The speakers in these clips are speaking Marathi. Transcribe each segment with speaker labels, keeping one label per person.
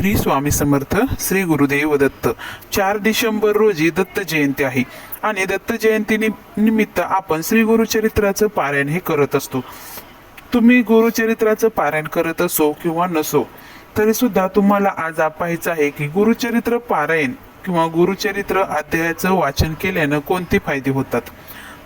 Speaker 1: श्री स्वामी समर्थ श्री गुरुदेव दत्त. चार डिसेंबर रोजी दत्त जयंती आहे आणि दत्त जयंती निमित्त आपण श्री गुरुचरित्राचं पारायण हे करत असतो. तुम्ही गुरुचरित्राचं पारायण करत असो किंवा नसो तरी सुद्धा तुम्हाला आज पाहायचं आहे की गुरुचरित्र पारायण किंवा गुरुचरित्र अध्यायाचं वाचन केल्यानं कोणते फायदे होतात?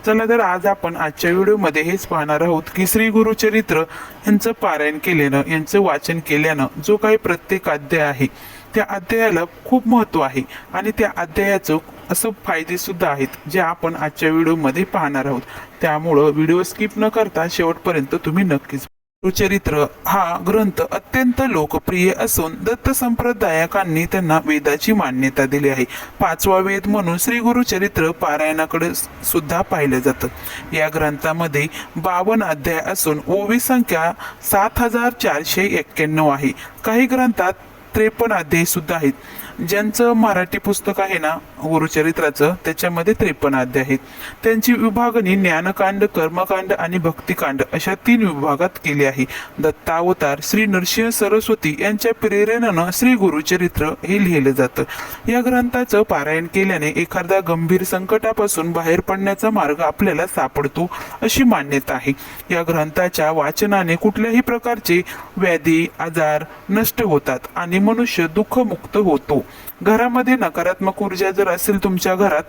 Speaker 1: चला तर आज आपण आजच्या व्हिडिओमध्ये हेच पाहणार आहोत की श्री गुरुचरित्र यांचं पारायण केल्यानं यांचं वाचन केल्यानं जो काही प्रत्येक अध्याय आहे त्या अध्यायाला खूप महत्त्व आहे. आणि त्या अध्यायाचं असं फायदे सुद्धा आहेत जे आपण आजच्या व्हिडिओमध्ये पाहणार आहोत. त्यामुळं व्हिडिओ स्किप न करता शेवटपर्यंत तुम्ही नक्कीच गुरुचरित्र हा ग्रंथ अत्यंत लोकप्रिय असून दत्त संप्रदायकांनी त्यांना वेदाची मान्यता दिली आहे. पाचवा वेद म्हणून श्री गुरुचरित्र पारायणाकडे सुद्धा पाहिलं जातं. या ग्रंथामध्ये बावन अध्याय असून ओवी संख्या सात हजार चारशे एक्क्याण्णव आहे. काही ग्रंथात त्रेपन्न अध्याय सुद्धा आहेत. ज्यांचं मराठी पुस्तक आहे ना गुरुचरित्राचं त्याच्यामध्ये त्रेपन्न अध्याय आहेत. त्यांची विभागणी ज्ञानकांड कर्मकांड आणि भक्तिकांड अशा तीन विभागात केली आहे. दत्तावतार श्री नरसिंह सरस्वती यांच्या प्रेरणेनं श्री गुरुचरित्र हे लिहिलं जातं. या ग्रंथाचं पारायण केल्याने एखादा गंभीर संकटापासून बाहेर पडण्याचा मार्ग आपल्याला सापडतो अशी मान्यता आहे. या ग्रंथाच्या वाचनाने कुठल्याही प्रकारचे व्याधी आजार नष्ट होतात आणि मनुष्य दुःखमुक्त होतो. घरामध्ये नकारात्मक ऊर्जा जर असेल तुमच्या घरात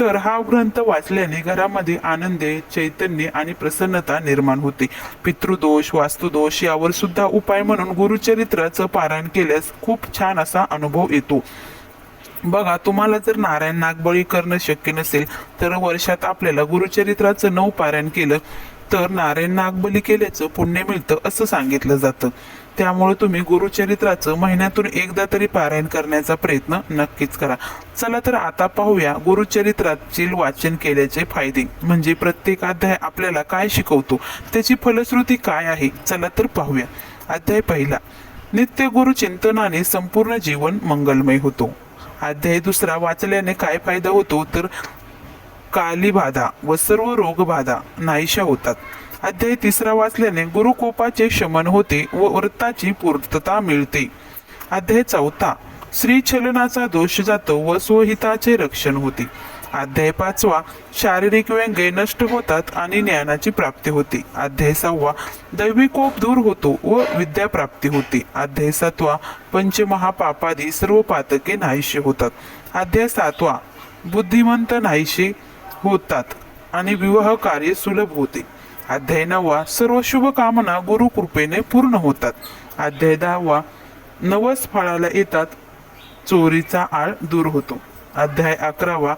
Speaker 1: तर हा ग्रंथ वाचल्याने घरामध्ये आनंद चैतन्य आणि प्रसन्नता निर्माण होते. पितृदोष वास्तुदोष यावर सुद्धा उपाय म्हणून गुरुचरित्राचं पारायण केल्यास खूप छान असा अनुभव येतो. बघा तुम्हाला जर नारायण नागबळी करणं शक्य नसेल तर वर्षात आपल्याला गुरुचरित्राचं नऊ पारायण केलं तर नारायण नागबली केल्याचं पुण्य मिळतं असं सांगितलं जातं. त्यामुळे तुम्ही गुरुचरित्राचं महिन्यातून एकदा तरी पारायण करण्याचा प्रयत्न नक्कीच करा. चला तर आता पाहूया गुरुचरित्रातील वाचन केल्याचे फायदे. म्हणजे प्रत्येक अध्याय आपल्याला काय शिकवतो? त्याची फलश्रुती काय आहे? चला तर पाहूया. अध्याय पहिला. नित्य गुरुचिंतनाने संपूर्ण जीवन मंगलमय होतो. अध्याय दुसरा. वाचल्याने काय फायदा होतो? तर कालीबाधा व सर्व रोगबाधा नाहीशा होतात. अध्याय तिसरा वाचल्याने गुरुकोपाचे शमन होते व व्रताची पूर्तता मिळते. अध्याय चौथा. श्रीचलनाचा दोष जातो व स्वहिताचे रक्षण होते. अध्याय पाचवा. शारीरिक व्यंगे नष्ट होतात आणि ज्ञानाची प्राप्ती होते. अध्याय सहावा. दैवी कोप दूर होतो व विद्या प्राप्ती होते. अध्याय सातवा. पंचमहापापादी सर्व पातके नाहीशे होतात. अध्याय सातवा. बुद्धिमंत नाहीशे होतात आणि विवाह कार्य सुलभ होते. अध्याय नववा सर्व शुभकामना गुरुकृपेने पूर्ण होतात. अध्याय दहावा नवस फळाला येतात चोरीचा आळ दूर होतो. अध्याय अकरावा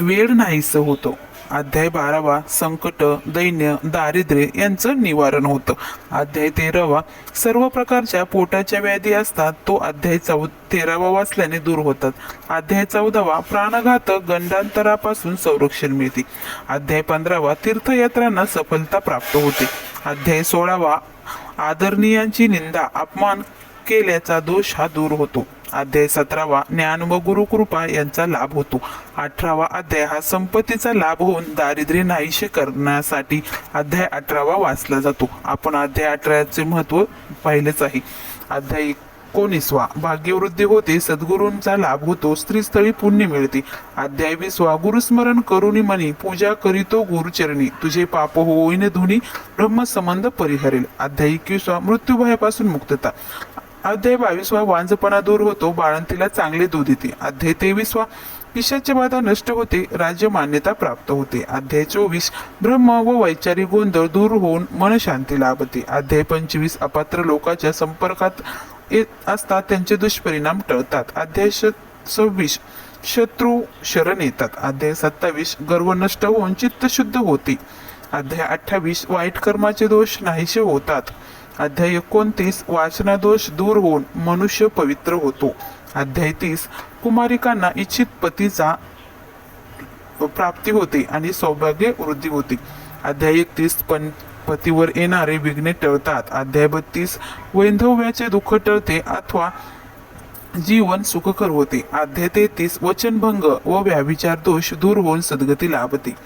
Speaker 1: वेळ नाहीस होतो. अध्याय बारावा संकट दैन्य दारिद्र्य यांचं निवारण होतं. अध्याय तेरावा सर्व प्रकारच्या पोटाच्या व्याधी असतात तो अध्याय चौ तेरावा वाचल्याने दूर होतात. अध्याय चौदावा प्राणघातक गंडांतरापासून संरक्षण मिळते. अध्याय पंधरावा तीर्थयात्रांना सफलता प्राप्त होते. अध्याय सोळावा आदरणीयांची निंदा अपमान केल्याचा दोष हा दूर होतो. अध्याय सतरावा ज्ञान व गुरुकृपा यांचा लाभ होतो. अठरावा अध्याय हा संपत्तीचा लाभ होऊन दारिद्र्य नाहीशे करण्यासाठी अध्याय अठरावा वाचला जातो. आपण अध्याय अठराचे महत्त्व पाहिलेच आहे. अध्याय एकोणीसवा भाग्यवृद्धी होते सद्गुरूंचा लाभ होतो स्त्रीस्थळी पुण्य मिळते. अध्याय विसवा गुरुस्मरण करुणी मनी पूजा करीतो गुरुचरणी. तुझे पाप होईन धुनी ब्रह्मसंबंध परिहरेल. अध्याय एकवीसवा मृत्यूभयापासून मुक्तता. अध्याय बावीसवा वांजपणा दूर होतो बाळंतीला चांगले दूध येते. अध्याय तेवीसवा पिशाचे बाधा नष्ट होते राज्य मान्यता प्राप्त होते. अध्याय चोवीस ब्रह्म व वैचारिक गोंधळ दूर होऊन मनशांती लाभते. अध्याय पंचवीस अपात्र लोकांच्या संपर्कात येत असतात त्यांचे दुष्परिणाम टळतात. अध्याय श- सव्वीस शत्रू शरण येतात. अध्याय सत्तावीस गर्व नष्ट होऊन चित्त शुद्ध होते. अध्याय अठ्ठावीस वाईट कर्माचे दोष नाहीसे होतात. अध्याय एकोणतीस वाचनादोष दूर होऊन मनुष्य पवित्र होतो. अध्याय तीस कुमारिकांना इच्छित पतीचा प्राप्ती होते आणि सौभाग्य वृद्धी होते. अध्याय एकतीस पण पतीवर येणारे विघ्ने टळतात. अध्याय बत्तीस वैंधव्याचे दुःख टळते अथवा जीवन सुखकर होते. अध्याय तेहतीस वचनभंग व व्याविचार दोष दूर होऊन सद्गती लाभते.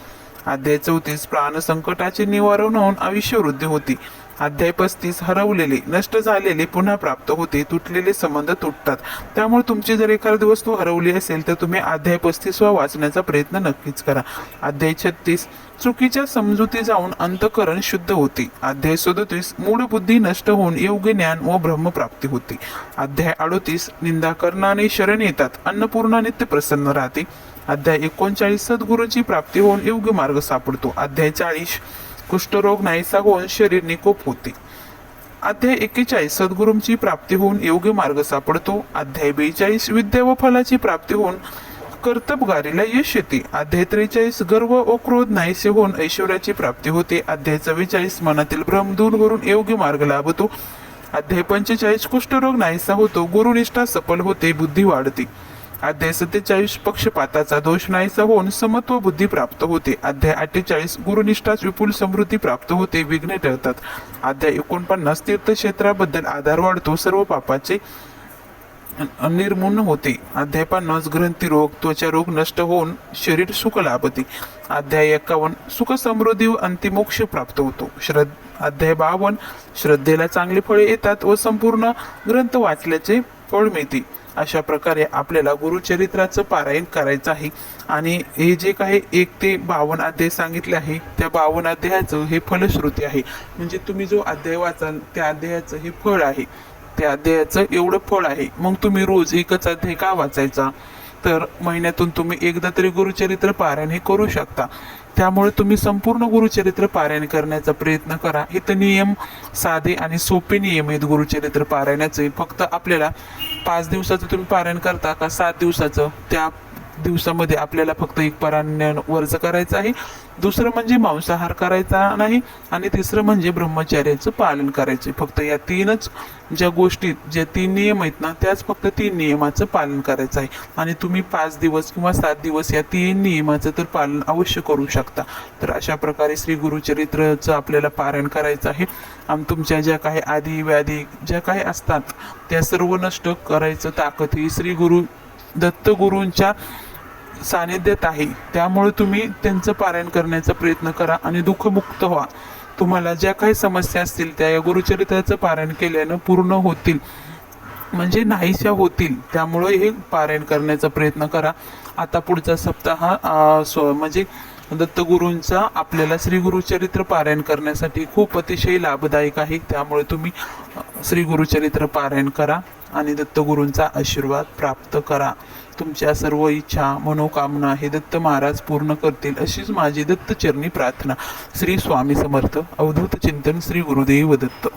Speaker 1: अध्याय चौतीस प्राणसंकटाचे निवारण होऊन आयुष्य वृद्धी होते. अध्याय पस्तीस हरवलेले नष्ट झालेले पुन्हा प्राप्त होते तुटलेले संबंध तुटतात. त्यामुळे तुमची जर एखादी वस्तू हरवली असेल तर तुम्ही अध्याय पस्तीस वा वाचण्याचा प्रयत्न नक्कीच करा. अध्याय छत्तीस चुकीच्या समजुती जाऊन अंतकरण शुद्ध होते. अध्याय सदोतीस मूळ बुद्धी नष्ट होऊन योग्य ज्ञान व ब्रह्मप्राप्ती होते. अध्याय अडोतीस निंदा करणाने शरण येतात अन्नपूर्णा नित्य प्रसन्न राहते. अध्याय एकोणचाळीस सद्गुरूची प्राप्ती होऊन योग्य मार्ग सापडतो. अध्याय चाळीस कुष्ठरोग नाहीसा होऊन शरीर निकोप होते. अध्याय एक्केचाळीस सद्गुरूंची प्राप्ती होऊन योग्य मार्ग सापडतो. अध्याय बेचाळीस विद्या व फलाची प्राप्ती होऊन कर्तबगारीला यश येते. अध्याय त्रेचाळीस गर्व व क्रोध नाहीसे होऊन ऐश्वर्याची प्राप्ती होते. अध्याय चव्वेचाळीस मनातील भ्रम दूर करून योग्य मार्ग लाभतो. अध्याय पंचेचाळीस कुष्ठरोग नाहीसा होतो. गुरुनिष्ठा सफल होते. बुद्धी वाढते. अध्याय सत्तेचाळीस पक्षपाताचा दोष नाहीसा होऊन समत्व बुद्धी प्राप्त होते. अध्याय अठ्ठेचाळीस गुरुनिष्ठाच विपुल समृद्धी प्राप्त होते विघ्ने टळतात. अध्याय एकोणपन्नास तीर्थक्षेत्राबद्दल आधार वाढतो सर्व पापाचे निर्मून होते. अध्याय पन्नास ग्रंथी रोग त्वचा रोग नष्ट होऊन शरीर सुख लाभते अध्याय एकावन्न सुख समृद्धी व अंतिमोक्ष प्राप्त होतो. श्रद्ध अध्याय बावन्न श्रद्धेला चांगली फळे येतात व संपूर्ण ग्रंथ वाचल्याचे फळ मिळते. अशा प्रकारे आपल्याला गुरुचरित्राचं पारायण करायचं आहे. आणि हे जे काही एक ते बावन्न अध्याय सांगितले आहे त्या बावन्न अध्यायाचं हे फलश्रुती आहे. म्हणजे तुम्ही जो अध्याय वाचाल त्या अध्यायाचं हे फळ आहे. त्या अध्यायाचं एवढं फळ आहे. मग तुम्ही रोज एकच अध्याय का वाचायचा? तर महिन्यातून तुम्ही एकदा तरी गुरुचरित्र पारायण हे करू शकता. त्यामुळे तुम्ही संपूर्ण गुरुचरित्र पारायण करण्याचा प्रयत्न करा. इथं नियम साधे आणि सोपे नियम आहेत गुरुचरित्र पारायणाचे. फक्त आपल्याला पाच दिवसाचं तुम्ही पारायण करता का सात दिवसाचं? त्या दिवसामध्ये आपल्याला फक्त एक पारायण वर्ज करायचं आहे. दुसरं म्हणजे मांसाहार करायचा नाही आणि तिसरं म्हणजे ब्रह्मचर्याचं पालन करायचे फक्त या तीनच ज्या गोष्टीत ज्या तीन नियम आहेत ना त्याच फक्त तीन नियमाचं पालन करायचं आहे. आणि तुम्ही पाच दिवस किंवा सात दिवस या तीन नियमाचं तर पालन अवश्य करू शकता. तर अशा प्रकारे श्री गुरुचरित्रचं आपल्याला पारायण करायचं आहे. आणि तुमच्या ज्या काही आधी व्याधी ज्या काही असतात त्या सर्व नष्ट करायचं ताकद ही श्री गुरु दत्तगुरूंच्या सानिध्यात आहे. त्यामुळे तुम्ही त्यांचं पारायण करण्याचा प्रयत्न करा आणि दुःखमुक्त व्हा. तुम्हाला ज्या काही समस्या असतील त्या या गुरुचरित्राचं पारायण केल्यानं पूर्ण होतील. म्हणजे नाहीशा होतील. त्यामुळे हे पारायण करण्याचा प्रयत्न करा. आता पुढचा सप्ताह स्व म्हणजे दत्तगुरूंचा आपल्याला श्री गुरुचरित्र पारायण करण्यासाठी खूप अतिशय लाभदायक आहे. त्यामुळे तुम्ही श्री गुरुचरित्र पारायण करा आणि दत्तगुरूंचा आशीर्वाद प्राप्त करा. तुमच्या सर्व इच्छा मनोकामना हे दत्त महाराज पूर्ण करतील अशीच माझी दत्तचरणी प्रार्थना. श्री स्वामी समर्थ. अवधूत चिंतन श्री गुरुदेव दत्त.